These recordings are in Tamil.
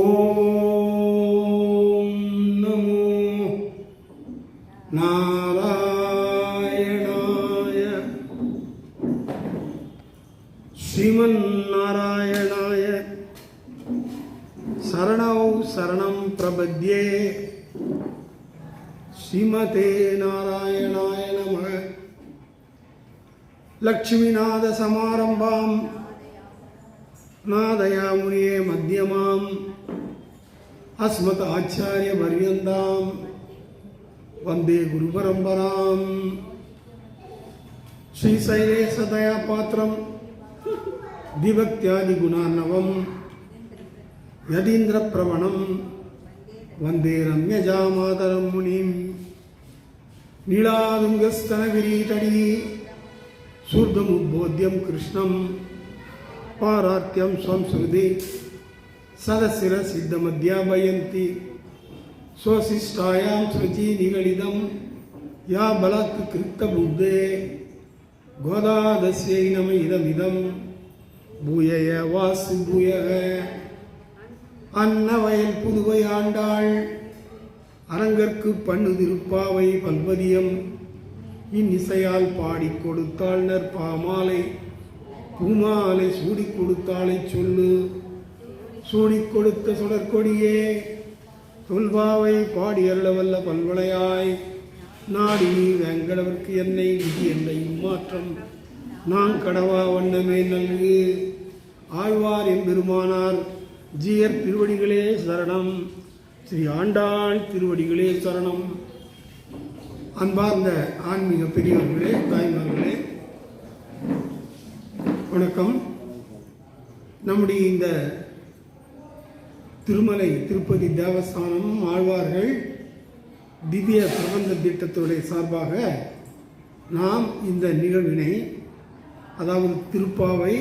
ஓம் நமோ நாராயணாய. ஸ்ரீமன் நாராயணாய. சரணௌ சரணம் பிரபத்யே. ஸ்ரீமதே நாராயணாய நம. லக்ஷ்மிநாத சமாரம்பாம். நாதயாமுனியே மத்தியமாம் அஸ்மத் ஆச்சாரிய பரியந்தாம். வந்தே குரு பரம்பராம். ஸ்ரீ சைலேசதயா பாத்திரம் திபக்தியாதி குணார்ணவம். யதீந்திர பிரவணம் வந்தே ரம்யஜா மாதரம் முனிம். நீளாதுங்கஸ்தன விரீதடி சூர்தமுபோத்தியம் கிருஷ்ணம். பாரார்த்தியம் ஸ்வம் சதசிர சித்தம் அத்தியாபயந்தி சுவசிஷ்டாயாம் சுஜி நிகழிதம் யா பலாத் கிருத்த புத்தே கோதாதஸ்யை நம இதமிதம் பூயய வாசு பூயக. அன்னவயல் புதுவை ஆண்டாள் அரங்கற்கு பண்ணு திருப்பாவை பல்வதியம். இன் இசையால் பாடி கொடுத்தாள் நற்பாமாலை பூமாலை சூடி கொடுத்தாளை சொல்லு. சூடிக் கொடுத்த சுடற்கொடியே. தொல்பாவை பாடி அருளவல்ல பல்வளையாய் நாடி நீ வெங்கடவர்க்கு என்னை விதி என்னை மாற்றம். நான் கடவா வண்ணமே நல்கு. ஆழ்வார் எம்பெருமானார் ஜியர் திருவடிகளே சரணம். ஸ்ரீ ஆண்டாள் திருவடிகளே சரணம். அன்பார்ந்த ஆன்மீக பெரியவர்களே தாய்மார்களே வணக்கம். நம்முடைய இந்த திருமலை திருப்பதி தேவஸ்தானம் ஆழ்வார்கள். திவ்ய பிரபந்த திட்டத்துடைய சார்பாக நாம் இந்த நிகழ்வினை அதாவது திருப்பாவை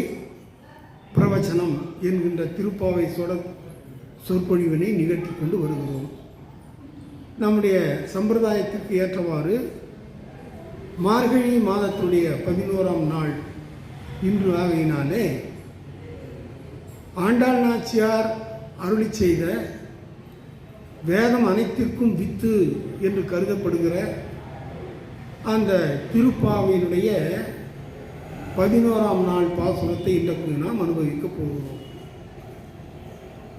பிரவச்சனம் என்கின்ற திருப்பாவை சொட சொற்பொழிவினை நிகழ்த்தி கொண்டு வருகிறோம். நம்முடைய சம்பிரதாயத்திற்கு ஏற்றவாறு மார்கழி மாதத்துடைய பதினோராம் நாள் இன்று ஆகையினாலே ஆண்டாள் நாச்சியார் அருளி செய்த வேதம் அனைத்திற்கும் வித்து என்று கருதப்படுகிற அந்த திருப்பாவையினுடைய பதினோராம் நாள் பாசுரத்தை இன்றைக்கு நாம் அனுபவிக்க போகிறோம்.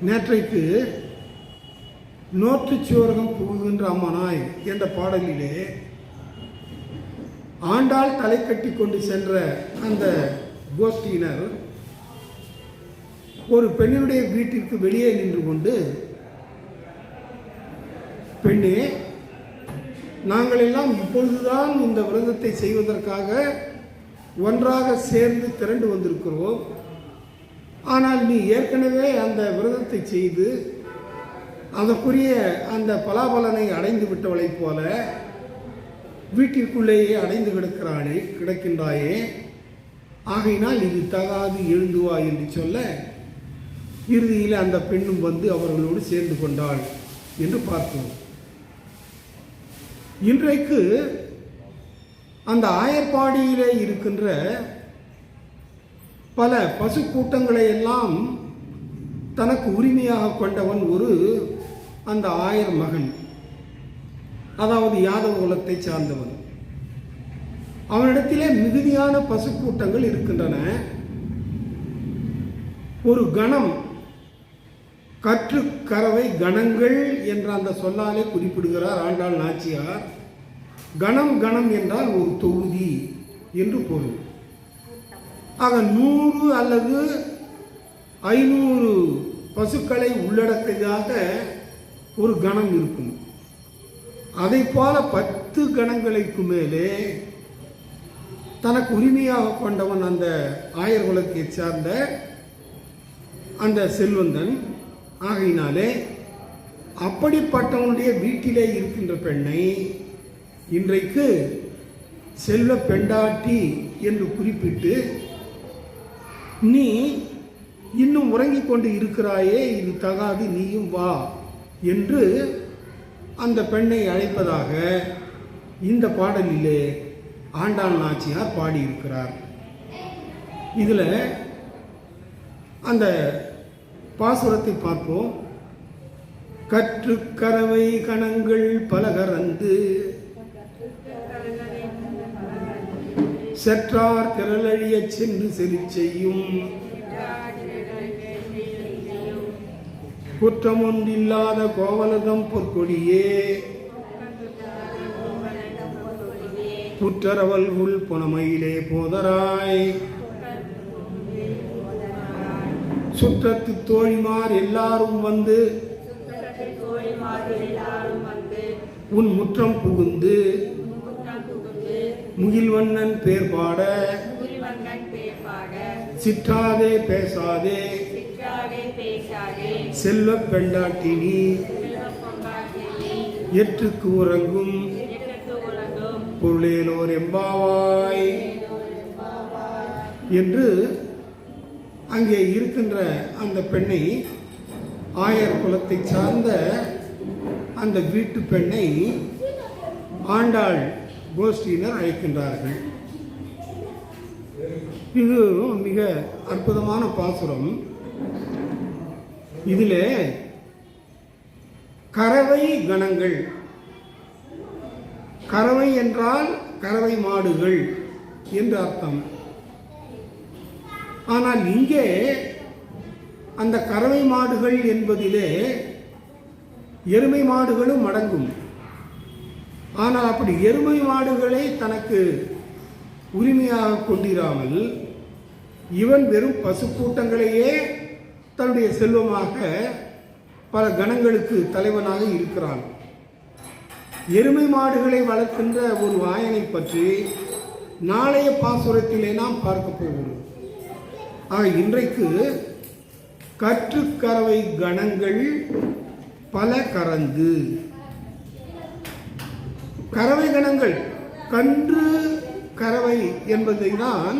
நேற்றைக்கு நோற்று சுவரகம் புகுகின்ற அம்மனாய் என்ற பாடலிலே ஆண்டாள் தலை கட்டி கொண்டு சென்ற அந்த கோஷ்டியினர் ஒரு பெண்ணினுடைய வீட்டிற்கு வெளியே நின்று கொண்டு பெண்ணே நாங்கள் எல்லாம் இப்பொழுதுதான் இந்த விரதத்தை செய்வதற்காக ஒன்றாக சேர்ந்து திரண்டு வந்திருக்கிறோம். ஆனால் நீ ஏற்கனவே அந்த விரதத்தை செய்து அதற்குரிய அந்த பலாபலனை அடைந்து விட்டவளைப் போல வீட்டிற்குள்ளேயே அடைந்து கிடக்கிறானே கிடக்கின்றாயே. ஆகையினால் இது தகாது எழுந்து வா என்று சொல்ல இறுதியில் அந்த பெண்ணும் வந்து அவர்களோடு சேர்ந்து கொண்டாள் என்று பார்த்தோம் இன்றைக்கு அந்த ஆயர்பாடியிலே இருக்கின்ற பல பசு கூட்டங்களை எல்லாம் தனக்கு உரிமையாக கொண்டவன் ஒரு அந்த ஆயர் மகன் அதாவது யாதவ குலத்தை சார்ந்தவன். அவனிடத்திலே மிகுதியான பசு கூட்டங்கள் இருக்கின்றன. ஒரு கணம் கற்றுக்கறவை கணங்கள் என்ற அந்த சொல்லாலே குறிப்பிடுகிறார் ஆண்டாள் நாச்சியார். கணம் கணம் என்றால் ஒரு தொகுதி என்று பொருள். ஆக நூறு அல்லது ஐநூறு பசுக்களை உள்ளடக்கியதாக ஒரு கணம் இருக்கும். அதை போல பத்து கணங்களுக்கு மேலே தனக்கு உரிமையாக கொண்டவன் அந்த ஆயர் குலத்தை சார்ந்த அந்த செல்வந்தன் ஆகையினாலே அப்படிப்பட்டவனுடைய வீட்டிலே இருக்கின்ற பெண்ணை இன்றைக்கு செல்வ பெண்டாட்டி என்று குறிப்பிட்டு நீ இன்னும் உறங்கிக் கொண்டு இருக்கிறாயே இது தகாது நீயும் வா என்று அந்த பெண்ணை அழைப்பதாக இந்த பாடலிலே ஆண்டாள் நாச்சியார் பாடியிருக்கிறார். இதில் அந்த பாசுரத்தை பார்ப்போம். கற்றுக்கரவை கணங்கள் பலகரந்து செற்றார் திரளழிய சென்று செறி செய்யும். குற்றமொன்றில்லாத கோவலதம் பொற்கொடியே. புற்றரவல் உள் புனமையிலே போதராய். சுற்றத்து தோழிமார் எல்லாரும் வந்து உன் முற்றம் புகுந்து முகில்வண்ணன் பேர் பாட சிற்றாதே பேசாதே செல்வ பெண்டாட்டினி எற்றுக்கு உறங்கும் பொருளேலோர் எம்பாவாய் என்று அங்கே இருக்கின்ற அந்த பெண்ணை ஆயர் குலத்தை சார்ந்த அந்த வீட்டு பெண்ணை ஆண்டாள் கோஷ்டியினர் அழைக்கின்றார்கள். இது மிக அற்புதமான பாசுரம். இதிலே கறவை கணங்கள். கறவை என்றால் கறவை மாடுகள் என்று அர்த்தம். ஆனால் இங்கே அந்த கறவை மாடுகள் என்பதிலே எருமை மாடுகளும் அடங்கும். ஆனால் அப்படி எருமை மாடுகளை தனக்கு உரிமையாக கொண்டிராமல் இவன் வெறும் பசுக்கூட்டங்களையே தன்னுடைய செல்வமாக பல கணங்களுக்கு தலைவனாக இருக்கிறான். எருமை மாடுகளை வளர்க்கின்ற ஒரு வாயனை பற்றி நாளைய பாசுரத்திலே நாம் பார்க்க போகிறோம். ஆக இன்றைக்கு கற்றுக்கறவை கணங்கள் பல கரந்து கறவை கணங்கள் கன்று கறவை என்பதை தான்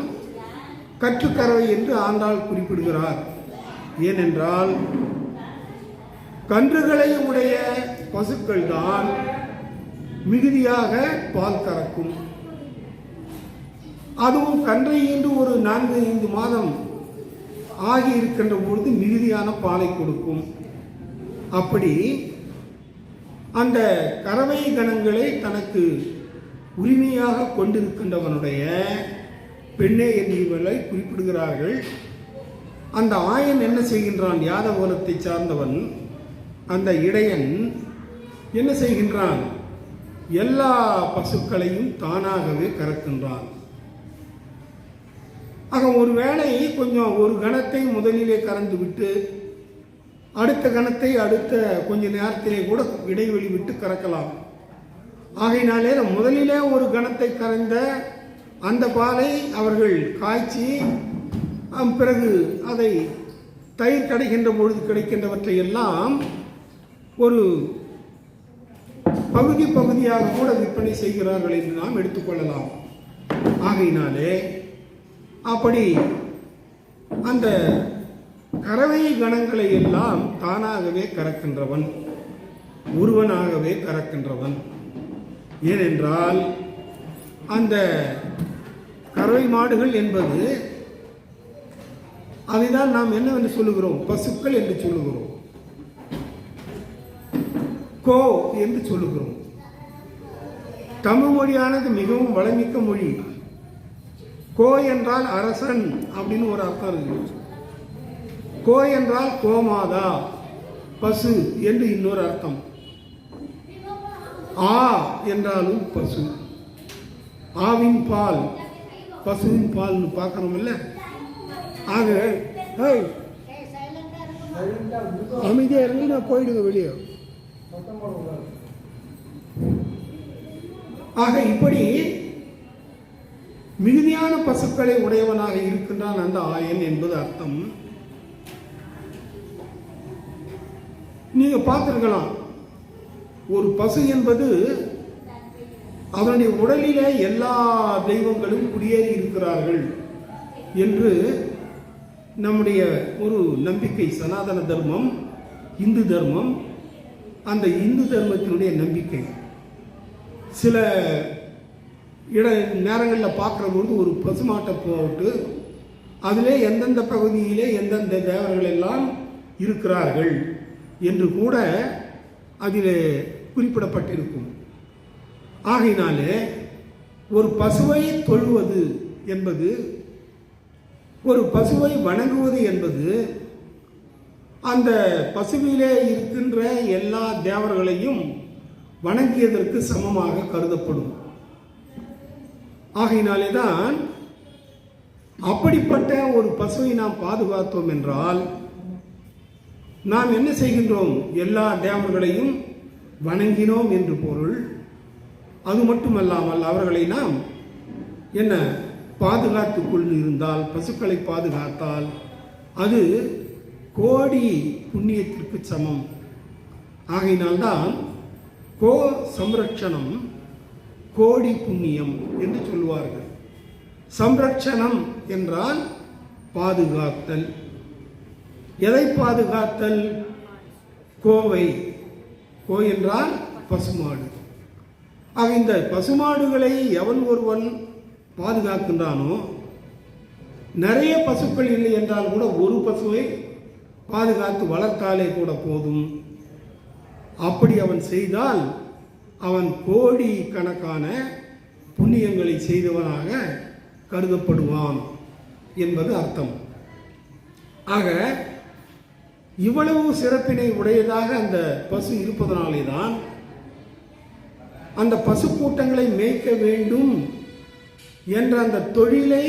கற்றுக்கறவை என்று ஆண்டாள் குறிப்பிடுகிறார். ஏனென்றால் கன்றுகளை உடைய பசுக்கள் தான் மிகுதியாக பால் கறக்கும். அதுவும் கன்றை ஈன்று ஒரு நான்கு ஐந்து மாதம் ஆகி இருக்கின்ற பொழுது மிகுதியான பாலை கொடுக்கும். அப்படி அந்த கறவை கணங்களை தனக்கு உரிமையாக கொண்டிருக்கின்றவனுடைய பெண்ணே என்பவர்களை குறிப்பிடுகிறார்கள். அந்த ஆயன் என்ன செய்கின்றான்? யாதவகுலத்தை சார்ந்தவன் அந்த இடையன் என்ன செய்கின்றான்? எல்லா பசுக்களையும் தானாகவே கறக்கின்றான். ஆக ஒரு வேளை கொஞ்சம் ஒரு கணத்தை முதலிலே கறந்து விட்டு அடுத்த கணத்தை அடுத்த கொஞ்ச நேரத்திலே கூட இடைவெளி விட்டு கறக்கலாம். ஆகையினாலே முதலிலே ஒரு கணத்தை கறந்த அந்த பாலை அவர்கள் காய்ச்சி அம் பிறகு அதை தயிர் கிடைக்கின்ற பொழுது கிடைக்கின்றவற்றை எல்லாம் ஒரு பகுதி பகுதியாக கூட விற்பனை செய்கிறார்கள் என்று நாம் எடுத்துக்கொள்ளலாம் ஆகையினாலே அப்படி அந்த கறவை கணங்களை எல்லாம் தானாகவே கறக்கின்றவன் ஒருவனாகவே கறக்கின்றவன். ஏனென்றால் அந்த கறவை மாடுகள் என்பது அதைதான் நாம் என்னவென்று சொல்லுகிறோம்? பசுக்கள் என்று சொல்லுகிறோம். கோ என்று சொல்லுகிறோம். தமிழ் மொழியானது மிகவும் வளமிக்க மொழி. கோ என்றால் அரசன் அப்படின்னு ஒரு அர்த்தம் இருக்கு. கோ என்றால் கோமாதா பசு என்று இன்னொரு அர்த்தம். ஆ என்றாலும் பசு. ஆவின் பால் பசுவின் பால்னு பார்க்கணுமில்ல? ஆக ஏய், அமைதியா இருந்து நான் போயிடுங்க வெளியே. ஆக இப்படி மிகுதியான பசுக்களை உடையவனாக இருக்கின்றான் அந்த ஆயன் என்பது அர்த்தம். நீங்க பார்த்துருக்கலாம் ஒரு பசு என்பது அவனுடைய உடலில எல்லா தெய்வங்களும் குடியேறி இருக்கிறார்கள் என்று நம்முடைய ஒரு நம்பிக்கை சனாதன தர்மம் இந்து தர்மம் அந்த இந்து தர்மத்தினுடைய நம்பிக்கை. சில இட நேரங்களில் பார்க்குற பொழுது ஒரு பசுமாட்டை போட்டு அதிலே எந்தெந்த பகுதியிலே எந்தெந்த தேவர்கள் எல்லாம் இருக்கிறார்கள் என்று கூட அதில் குறிப்பிடப்பட்டிருக்கும். ஆகையினாலே ஒரு பசுவை தொழுவது என்பது ஒரு பசுவை வணங்குவது என்பது அந்த பசுவிலே இருக்கின்ற எல்லா தேவர்களையும் வணங்கியதற்கு சமமாக கருதப்படும். ஆகையினாலே தான் அப்படிப்பட்ட ஒரு பசுவை நாம் பாதுகாத்தோம் என்றால் நாம் என்ன செய்கின்றோம்? எல்லா டேமர்களையும் வணங்கினோம் என்று பொருள். அது மட்டுமல்லாமல் அவர்களை நாம் என்ன பாதுகாத்து கொண்டு இருந்தால் பசுக்களை பாதுகாத்தால் அது கோடி புண்ணியத்திற்கு சமம். ஆகையினால்தான் கோ சம்ரட்சணம் கோடி புண்ணியம் என்று சொல்வார்கள் சம்ரட்சணம் என்றால் பாதுகாத்தல். எதை பாதுகாத்தல்? கோவை. கோ என்றால் பசுமாடு. ஆக இந்த பசுமாடுகளை எவன் ஒருவன் பாதுகாக்கின்றானோ நிறைய பசுக்கள் இல்லை என்றால் கூட ஒரு பசுவை பாதுகாத்து வளர்த்தாலே கூட போதும். அப்படி அவன் செய்தால் அவன் கோடி கணக்கான புண்ணியங்களை செய்தவனாக கருதப்படுவான் என்பது அர்த்தம். ஆக இவ்வளவு சிறப்பினை உடையதாக அந்த பசு இருப்பதனாலே தான் அந்த பசு கூட்டங்களை மேய்க்க வேண்டும் என்ற அந்த தொழிலை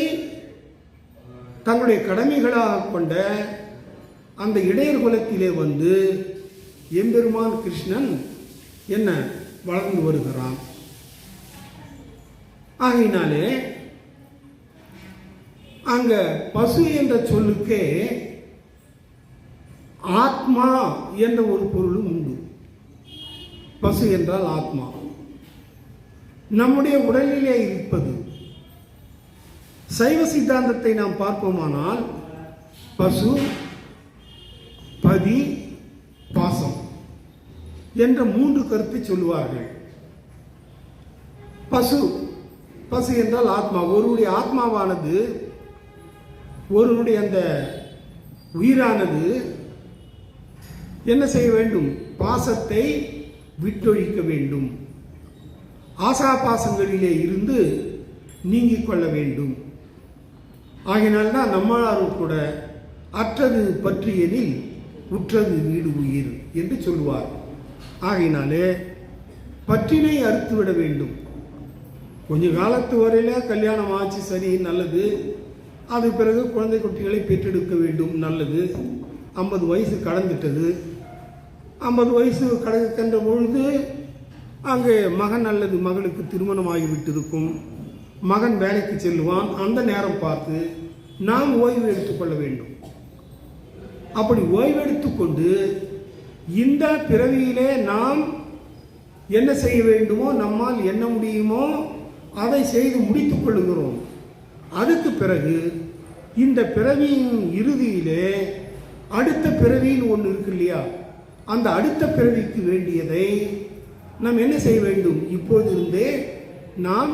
தங்களுடைய கடமைகளாக கொண்ட அந்த இடையர் குலத்திலே வந்து எம்பெருமான் கிருஷ்ணன் என்ன வளர்ந்து வருகிறான் ஆகையினாலே அங்க பசு என்ற சொல்லுக்கே ஆத்மா என்ற ஒரு பொருளும் உண்டு. பசு என்றால் ஆத்மா. நம்முடைய உடலிலே இருப்பது. சைவ சித்தாந்தத்தை நாம் பார்ப்போமானால் பசு பதி பாசம். என்ற மூன்று கருத்தை சொல்லுவார்கள். பசு. பசு என்றால் ஆத்மா. ஒருவருடைய ஆத்மாவானது ஒருவருடைய அந்த உயிரானது என்ன செய்ய வேண்டும்? பாசத்தை விட்டொழிக்க வேண்டும். ஆசா பாசங்களிலே இருந்து நீங்கிக் கொள்ள வேண்டும். ஆகினால்தான் நம்மளாரும் கூட அற்றது பற்றியனில் உற்றது வீடு உயிர் என்று சொல்லுவார் ஆகையினாலே பற்றினை அறுத்து விட வேண்டும். கொஞ்ச காலத்து வரையில கல்யாணம் ஆச்சு சரி நல்லது. அது பிறகு குழந்தை குட்டிகளை பெற்றெடுக்க வேண்டும் நல்லது. ஐம்பது வயசு கடந்துட்டது. ஐம்பது வயசு கடக்கின்ற பொழுது அங்கே மகன் அல்லது மகளுக்கு திருமணம் ஆகிவிட்டிருக்கும் மகன் வேலைக்கு செல்லுவான். அந்த நேரம் பார்த்து நாம் ஓய்வு எடுத்துக்கொள்ள வேண்டும். அப்படி ஓய்வெடுத்துக்கொண்டு இந்த பிறவியிலே நாம் என்ன செய்ய வேண்டுமோ நம்மால் என்ன முடியுமோ அதை செய்து முடித்துக் கொள்ளுகிறோம். அதுக்கு பிறகு இந்த பிறவியின் இறுதியிலே அடுத்த பிறவின்னு ஒன்று இருக்கு இல்லையா? அந்த அடுத்த பிறவிக்கு வேண்டியதை நாம் என்ன செய்ய வேண்டும்? இப்போதிருந்தே நாம்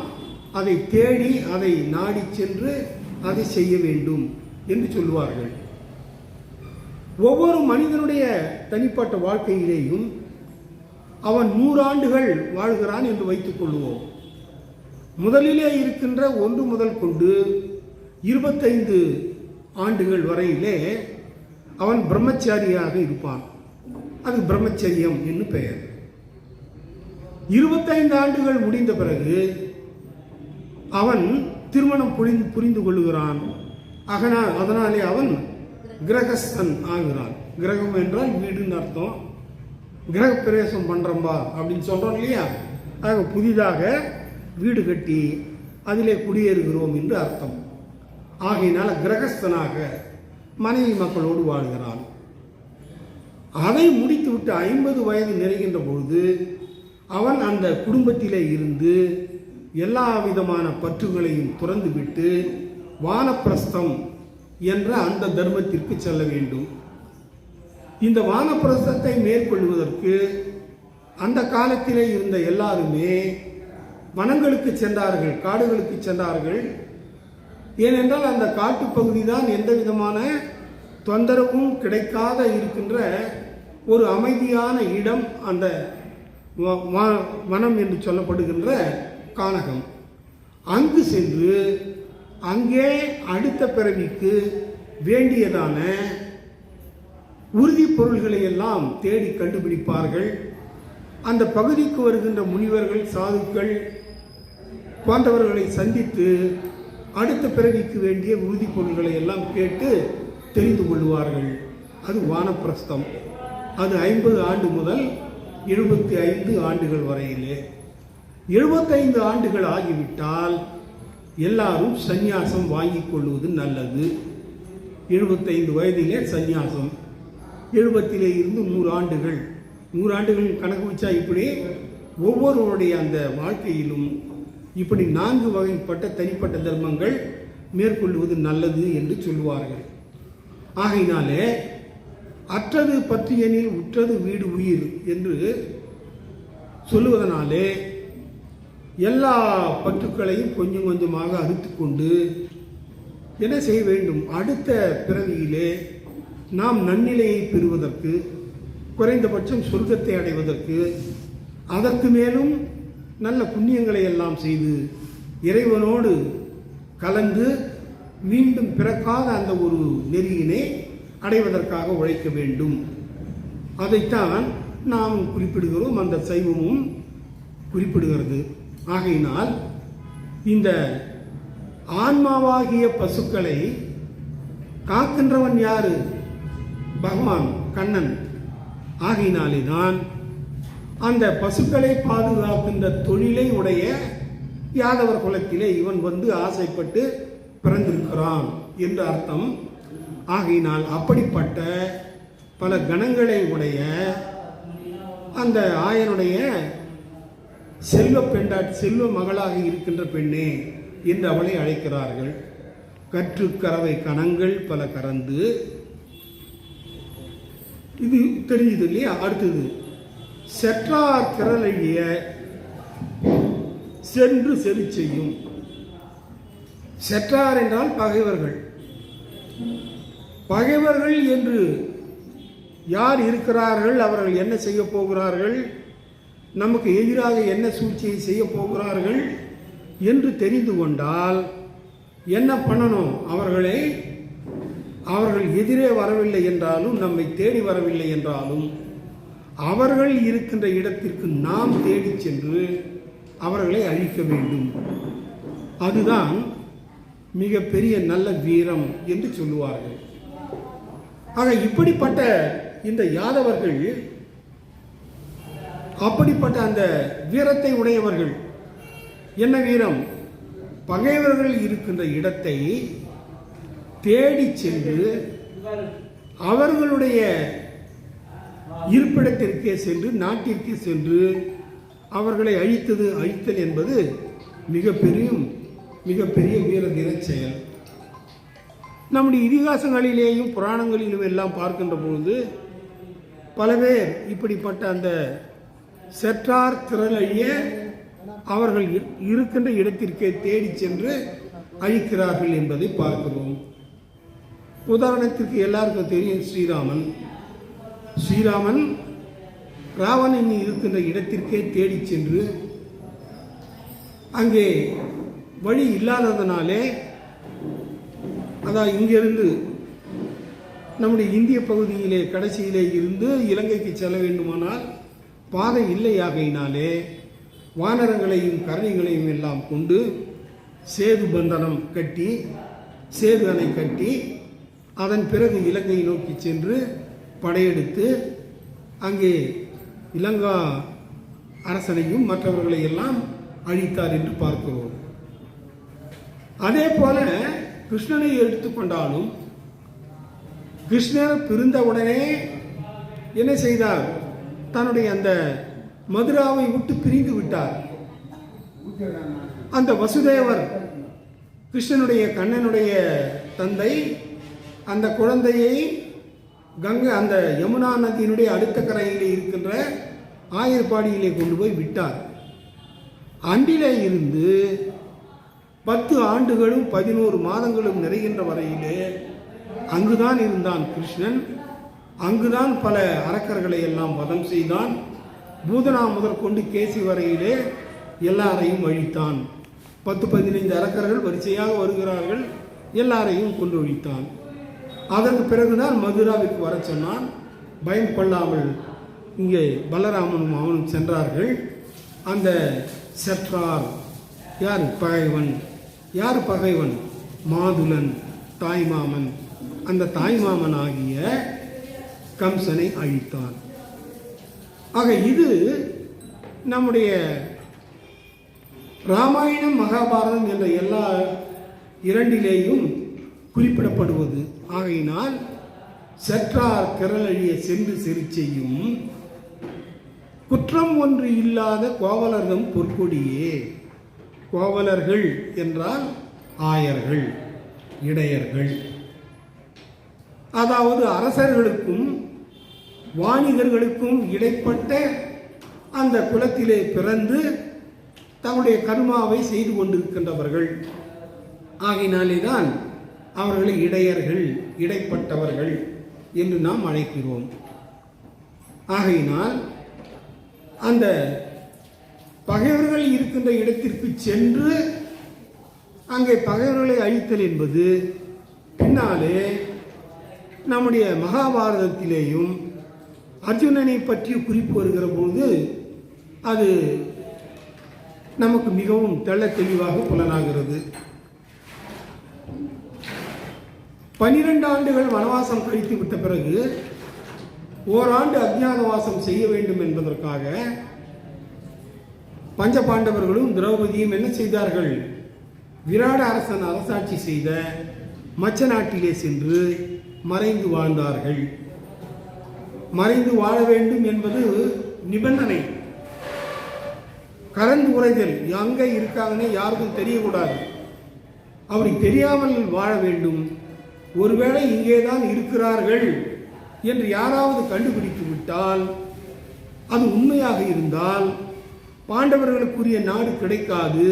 அதை தேடி அதை நாடி சென்று அதை செய்ய வேண்டும் என்று சொல்லுவார்கள். ஒவ்வொரு மனிதனுடைய தனிப்பட்ட வாழ்க்கையிலேயும் அவன் நூறாண்டுகள் வாழ்கிறான் என்று வைத்துக் கொள்வோம். முதலிலே இருக்கின்ற ஒன்று முதல் கொண்டு இருபத்தைந்து ஆண்டுகள் வரையிலே அவன் பிரம்மச்சாரியாக இருப்பான். அது பிரம்மச்சரியம் என்று பெயர். இருபத்தைந்து ஆண்டுகள் முடிந்த பிறகு அவன் திருமணம் புரிந்து புரிந்து கொள்ளுகிறான். அதனால் அதனாலே அவன் கிரகஸ்தன் ஆகிறான். கிரகம் என்றால் வீடுன்னு அர்த்தம். கிரக பிரவேசம் பண்றம்பா அப்படின்னு சொல்கிறோம் இல்லையா? ஆக புதிதாக வீடு கட்டி அதிலே குடியேறுகிறோம் என்று அர்த்தம். ஆகையினால் கிரகஸ்தனாக மனைவி மக்களோடு வாழ்கிறான். அதை முடித்துவிட்டு ஐம்பது வயது நிறைகின்ற பொழுது அவன் அந்த குடும்பத்திலே இருந்து எல்லா விதமான பற்றுகளையும் துறந்துவிட்டு வானப்பிரஸ்தம் என்ற அந்த தர்மத்திற்கு செல்ல வேண்டும். இந்த வானப்பிரசத்தை மேற்கொள்வதற்கு அந்த காலத்திலே இருந்த எல்லாருமே வனங்களுக்கு சென்றார்கள் காடுகளுக்கு சென்றார்கள். ஏனென்றால் அந்த காட்டுப்பகுதி தான் எந்த விதமான தொந்தரவும் கிடைக்காத இருக்கின்ற ஒரு அமைதியான இடம் அந்த வ- வ- வனம் என்று சொல்லப்படுகின்ற கானகம். அங்கு சென்று அங்கே அடுத்த பிறவிக்கு வேண்டியதான உறுதி பொருள்களை எல்லாம் தேடி கண்டுபிடிப்பார்கள். அந்த பகுதிக்கு வருகின்ற முனிவர்கள் சாதுக்கள் போன்றவர்களை சந்தித்து அடுத்த பிறவிக்கு வேண்டிய உறுதி பொருள்களை எல்லாம் கேட்டு தெரிந்து கொள்வார்கள். அது வானப்பிரஸ்தம். அது ஐம்பது ஆண்டு முதல் எழுபத்தி ஐந்து ஆண்டுகள் வரையிலே. எழுபத்தைந்து ஆண்டுகள் ஆகிவிட்டால் எல்லாரும் சந்நியாசம் வாங்கிக் கொள்வது நல்லது. எழுபத்தைந்து வயதிலே சந்நியாசம். எழுபத்திலே இருந்து நூறு ஆண்டுகள். நூறு ஆண்டுகள் கணக்கு வச்சா இப்படி ஒவ்வொருவருடைய அந்த வாழ்க்கையிலும் இப்படி நான்கு வகைப்பட்ட தனிப்பட்ட தர்மங்கள் மேற்கொள்வது நல்லது என்று சொல்லுவார்கள். ஆகையினாலே அற்றது பற்றியனில் உற்றது வீடு உயிர் என்று சொல்லுவதனாலே எல்லா பற்றுக்களையும் கொஞ்சம் கொஞ்சமாக அறுத்து கொண்டு என்ன செய்ய வேண்டும்? அடுத்த பிறவியிலே நாம் நன்னிலையை பெறுவதற்கு குறைந்தபட்சம் சொர்க்கத்தை அடைவதற்கு அதற்கு மேலும் நல்ல புண்ணியங்களை எல்லாம் செய்து இறைவனோடு கலந்து மீண்டும் பிறக்காத அந்த ஒரு நெறியினை அடைவதற்காக உழைக்க வேண்டும். அதைத்தான் நாம் குறிப்பிடுகிறோம் அந்த சைவமும் குறிப்பிடுகிறது. ஆகையினால் இந்த ஆன்மாவாகிய பசுக்களை காக்கின்றவன் யாரு? பகவான் கண்ணன். ஆகையினாலே தான் அந்த பசுக்களை பாதுகாக்கின்ற தொழிலை உடைய யாதவர் குலத்திலே இவன் வந்து ஆசைப்பட்டு பிறந்திருக்கிறான் என்று அர்த்தம். ஆகையினால் அப்படிப்பட்ட பல கணங்களை உடைய அந்த ஆயனுடைய செல்வ பெண்டா செல்வ மகளாக இருக்கின்ற பெண்ணே என்று அவளை அழைக்கிறார்கள். கற்று கணங்கள் பல கறந்து இது தெரியுது இல்லையா? அடுத்தது செற்றார் திரளைய சென்று செறி செய்யும் செற்றார் என்றால் பகைவர்கள். பகைவர்கள் என்று யார் இருக்கிறார்கள்? அவர்கள் என்ன செய்ய போகிறார்கள்? நமக்கு எதிராக என்ன சூழ்ச்சியை செய்ய போகிறார்கள்? என்று தெரிந்து கொண்டால் என்ன பண்ணணும்? அவர்களை அவர்கள் எதிரே வரவில்லை என்றாலும் நம்மை தேடி வரவில்லை என்றாலும் அவர்கள் இருக்கின்ற இடத்திற்கு நாம் தேடி சென்று அவர்களை அழிக்க வேண்டும். அதுதான் மிகப்பெரிய நல்ல வீரம் என்று சொல்லுவார்கள். ஆக இப்படிப்பட்ட இந்த யாதவர்கள் அப்படிப்பட்ட அந்த வீரத்தை உடையவர்கள் என்ன வீரம்? பகைவர்கள் இருக்கின்ற இடத்தை தேடிச் சென்று அவர்களுடைய இருப்பிடத்திற்கே சென்று நாட்டிற்கு சென்று அவர்களை அழித்தது அழித்தல் என்பது மிகப்பெரிய மிகப்பெரிய வீர தின செயல். நம்முடைய இதிகாசங்களிலேயும் புராணங்களிலும் எல்லாம் பார்க்கின்ற பொழுது பல பேர் இப்படிப்பட்ட அந்த செற்றார் திரளழிய அவர்கள் இரு- இருக்கின்ற இடத்திற்கே தேடிச் சென்று அழிக்கிறார்கள் என்பதை பார்க்கிறோம். உதாரணத்திற்கு எல்லாருக்கும் தெரியும் ஸ்ரீராமன். ஸ்ரீராமன் ராவணன் இருக்கின்ற இடத்திற்கே தேடிச் சென்று அங்கே வழி இல்லாததனாலே அதான் இங்கிருந்து நம்முடைய இந்திய பகுதியிலே கடைசியிலே இருந்து இலங்கைக்கு செல்ல வேண்டுமானால் பாதை இல்லையாகையினாலே வானரங்களையும் கரணிகளையும் எல்லாம் கொண்டு சேது பந்தனம் கட்டி சேது அணை கட்டி அதன் பிறகு இலங்கையை நோக்கி சென்று படையெடுத்து அங்கே இலங்கா அரசனையும் மற்றவர்களை எல்லாம் அழித்தார் என்று பார்க்கிறோம். அதே போல கிருஷ்ணனை எடுத்துக்கொண்டாலும் கிருஷ்ணர் பிரிந்த உடனே என்ன செய்தார்? தன்னுடைய அந்த மதுராவை விட்டு பிரிந்து விட்டார். அந்த வசுதேவர் கிருஷ்ணனுடைய கண்ணனுடைய தந்தை அந்த குழந்தையை கங்கை அந்த யமுனா நதியினுடைய அடுத்த கரையிலே இருக்கின்ற ஆயர்பாடியிலே கொண்டு போய் விட்டார். அன்றிலே இருந்து பத்து ஆண்டுகளும் பதினோரு மாதங்களும் நிறைகின்ற வரையிலே அங்குதான் இருந்தான் கிருஷ்ணன். அங்குதான் பல அரக்கர்களை எல்லாம் வதம் செய்தான். பூதனா முதற்கொண்டு கேசி வரையிலே எல்லாரையும் அழித்தான். பத்து பதினைந்து அரக்கர்கள் வரிசையாக வருகிறார்கள். எல்லாரையும் கொண்டு ஒழித்தான் அதற்கு பிறகுதான் மதுராவிற்கு வர சொன்னான். பயம் கொள்ளாமல் இங்கே பலராமனும் அவனும் சென்றார்கள். அந்த செற்றார் யார்? பகைவன். யார் பகைவன்? மாதுளன் தாய்மாமன். அந்த தாய்மாமன் ஆகிய கம்சனை அழித்தான். ஆக இது நம்முடைய ராமாயணம் மகாபாரதம் என்ற எல்லா இரண்டிலேயும் குறிப்பிடப்படுவது. ஆகையினால் செற்றார் கிரளழிய சென்று செறி செய்யும் குற்றம் ஒன்று இல்லாத கோவலர்தம் பொற்கொடியே. கோவலர்கள் என்றால் ஆயர்கள் இடையர்கள். அதாவது அரசர்களுக்கும் வாணிகர்களுக்கும் இடைப்பட்ட அந்த குலத்திலே பிறந்து தங்களுடைய கர்மாவை செய்து கொண்டிருக்கின்றவர்கள். ஆகையினாலே தான் அவர்களை இடையர்கள் இடைப்பட்டவர்கள் என்று நாம் அழைக்கிறோம். ஆகையினால் அந்த பகைவர்கள் இருக்கின்ற இடத்திற்கு சென்று அங்கே பகைவர்களை அழித்தல் என்பது பின்னாலே நம்முடைய மகாபாரதத்திலேயும் அர்ஜுனனை பற்றி குறிப்பு வருகிற பொழுது அது நமக்கு மிகவும் தெள்ள தெளிவாக புலனாகிறது. பனிரெண்டு ஆண்டுகள் வனவாசம் கழித்து விட்ட பிறகு ஓராண்டு அஜ்ஞானவாசம் செய்ய வேண்டும் என்பதற்காக பஞ்ச பாண்டவர்களும் திரௌபதியும் என்ன செய்தார்கள்? விராட அரசன் அரசாட்சி செய்த மச்ச நாட்டிலே சென்று மறைந்து வாழ்ந்தார்கள். மறைந்து வாழ வேண்டும் என்பது நிபந்தனை. கலந்து உரைதல் எங்கே இருக்காங்கன்னு யாருக்கும் தெரியக்கூடாது. அப்படி தெரியாமல் வாழ வேண்டும். ஒருவேளை இங்கே தான் இருக்கிறார்கள் என்று யாராவது கண்டுபிடித்து விட்டால் அது உண்மையாக இருந்தால் பாண்டவர்களுக்குரிய நாடு கிடைக்காது.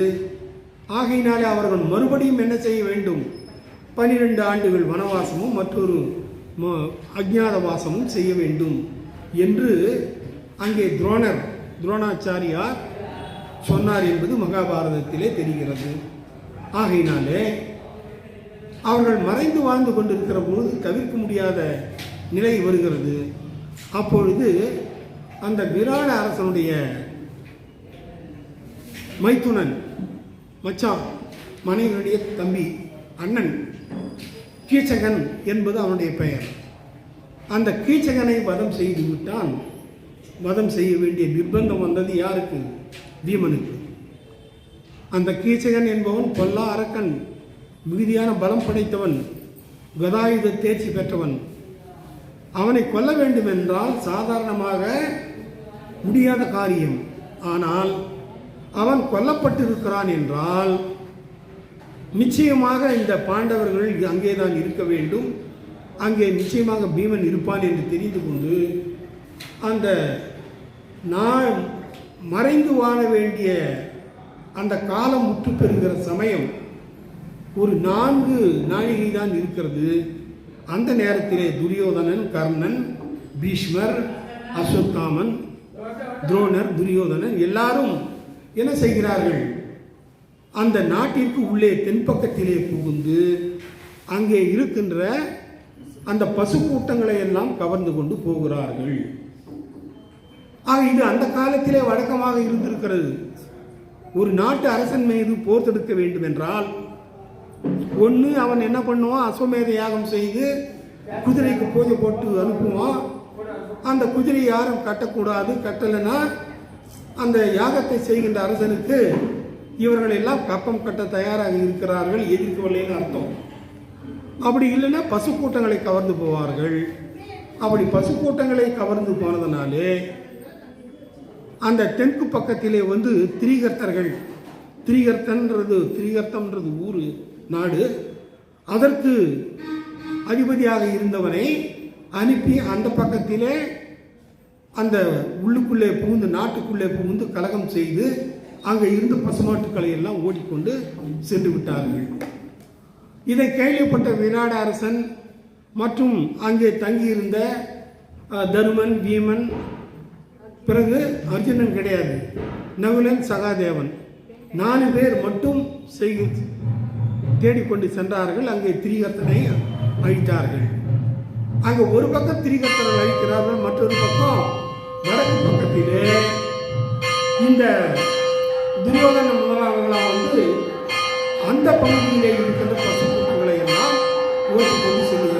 ஆகையினாலே அவர்கள் மறுபடியும் என்ன செய்ய வேண்டும்? பனிரெண்டு ஆண்டுகள் வனவாசமும் மற்றொரு ம- அஜ்ஞாத வாசமும் செய்ய வேண்டும் என்று அங்கே துரோணர் துரோணாச்சாரியார் சொன்னார் என்பது மகாபாரதத்திலே தெரிகிறது. ஆகையினாலே அவர்கள் மறைந்து வாழ்ந்து கொண்டிருக்கிற பொழுது தவிர்க்க முடியாத நிலை வருகிறது. அப்பொழுது அந்த விராட அரசனுடைய மைத்துனன் மச்சான் மனைவியுடைய தம்பி அண்ணன் கீச்சகன் என்பது அவனுடைய பெயர். அந்த கீச்சகனை வதம் செய்து விட்டான். வதம் செய்ய வேண்டிய நிர்பந்தம் வந்தது யாருக்கு? பீமனுக்கு அந்த கீச்சகன் என்பவன் பொல்லா அரக்கன் மிகுதியான பலம் படைத்தவன் கதாயுத தேர்ச்சி பெற்றவன். அவனை கொல்ல வேண்டும் என்றால் சாதாரணமாக முடியாத காரியம். ஆனால் அவன் கொல்லப்பட்டிருக்கிறான் என்றால் நிச்சயமாக இந்த பாண்டவர்கள் அங்கேதான் இருக்க வேண்டும். அங்கே நிச்சயமாக பீமன் இருப்பான் என்று தெரிந்து கொண்டு அந்த நான் மறைந்து வாழ வேண்டிய அந்த காலம் முற்று பெறுகிற சமயம் ஒரு நான்கு நாழிகை தான் இருக்கிறது. அந்த நேரத்திலே துரியோதனன் கர்ணன் பீஷ்மர் அஸ்வத்தாமன் துரோணர் துரியோதனன் எல்லாரும் என்ன செய்கிறார்கள்? அந்த நாட்டிற்கு உள்ளே தென்பக்கத்திலே புகுந்து அங்கே இருக்கின்ற அந்த பசு கூட்டங்களை எல்லாம் கவர்ந்து கொண்டு போகிறார்கள். ஆக இது அந்த காலத்திலே வழக்கமாக இருந்திருக்கிறது. ஒரு நாட்டு அரசன் மீது போர் தொடுக்க வேண்டும் என்றால் ஒன்று அவன் என்ன பண்ணுவான்? அஸ்வமேத யாகம் செய்து குதிரைக்கு பூஜை போட்டு அனுப்புவான். அந்த குதிரை யாரும் கட்டக்கூடாது கட்டலைன்னா அந்த யாகத்தை செய்கின்ற அரசனுக்கு இவர்கள் எல்லாம் கப்பம் கட்ட தயாராக இருக்கிறார்கள் எதிர்க்கவில்லைன்னு அர்த்தம். அப்படி இல்லைன்னா பசு கூட்டங்களை கவர்ந்து போவார்கள். அப்படி பசு கூட்டங்களை கவர்ந்து போனதுனாலே அந்த தெற்கு பக்கத்திலே வந்து திரிகர்த்தர்கள் திரிகர்த்தன்றது திரிகர்த்தம்ன்றது ஊர். நாடு. அதற்கு அதிபதியாக இருந்தவனை அனுப்பி அந்த பக்கத்திலே அந்த உள்ளுக்குள்ளே புகுந்து நாட்டுக்குள்ளே புகுந்து கலகம் செய்து அங்கே இருந்த பசுமாட்டுக்களை எல்லாம் ஓடிக்கொண்டு சென்று விட்டார்கள். இதை கேள்விப்பட்ட விராட அரசன் மற்றும் அங்கே தங்கியிருந்த தருமன் வீமன் பிறகு அர்ஜுனன் கிடையாது. நகுலன் சகாதேவன். நாலு பேர் மட்டும் செய்து தேடிக்கொண்டு சென்றார்கள். அங்கே திரிகர்த்தனை அழித்தார்கள். அங்கே ஒரு பக்கம் திரிகர்த்தனை அழிக்கிறார்கள் மற்றொரு பக்கம் வடக்கு பக்கத்திலே இந்த துரியோதன முதலாளர்களாக வந்து அந்த பகுதியிலே இருக்கின்ற பசுப்பொருட்களை எல்லாம் ஓட்டி கொண்டு செல்லுகிறார்